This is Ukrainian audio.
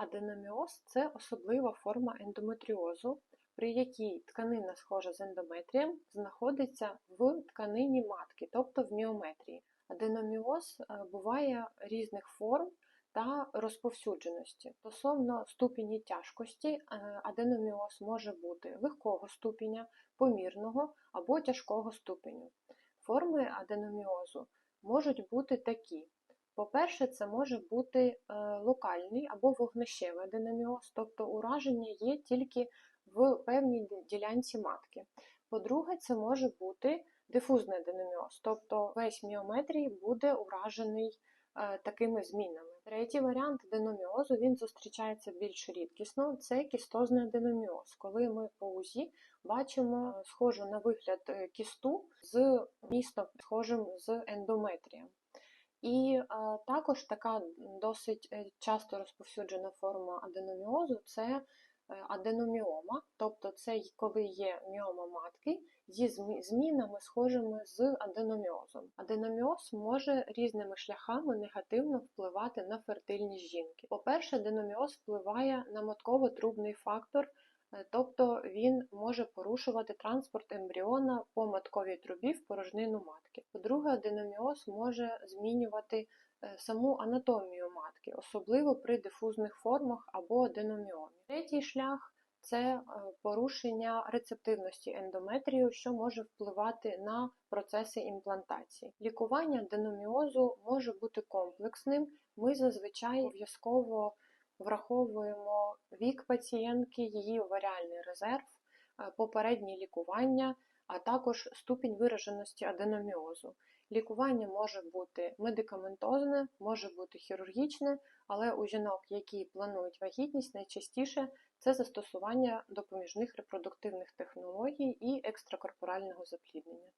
Аденоміоз це особлива форма ендометріозу, при якій тканина, схожа з ендометрієм, знаходиться в тканині матки, тобто в міометрії. Аденоміоз е, буває різних форм та розповсюдженості. Стосовно ступені тяжкості, е, аденоміоз може бути легкого ступеня, помірного або тяжкого ступеню. Форми аденоміозу можуть бути такі. По-перше, це може бути е, локальний або вогнищевий аденоміоз, тобто ураження є тільки в певній ділянці матки. По-друге, це може бути дифузний аденоміоз, тобто весь міометрій буде уражений е, такими змінами. Третій варіант аденоміозу він зустрічається більш рідкісно. Це кістозний аденоміоз, коли ми по УЗІ бачимо е, схожу на вигляд кісту з місто схожим з ендометрієм. І е, також така досить е, часто розповсюджена форма аденоміозу це е, аденоміома, тобто це коли є міома матки зі змі- змінами, схожими з аденоміозом. Аденоміоз може різними шляхами негативно впливати на фертильність жінки. По-перше, аденоміоз впливає на матково-трубний фактор, тобто він може порушувати транспорт ембріона по матковій трубі в порожнину матки. По-друге, аденоміоз може змінювати е, саму анатомію матки, особливо при дифузних формах або аденоміомі. Третій шлях це е, порушення рецептивності ендометрію, що може впливати на процеси імплантації. Лікування аденоміозу може бути комплексним. Ми зазвичай обов'язково враховуємо вік пацієнтки, її оваріальний резерв, е, попереднє лікування, а також ступінь вираженості аденоміозу. Лікування може бути медикаментозне, може бути хірургічне, але у жінок, які планують вагітність, найчастіше це застосування допоміжних репродуктивних технологій і екстракорпорального запліднення.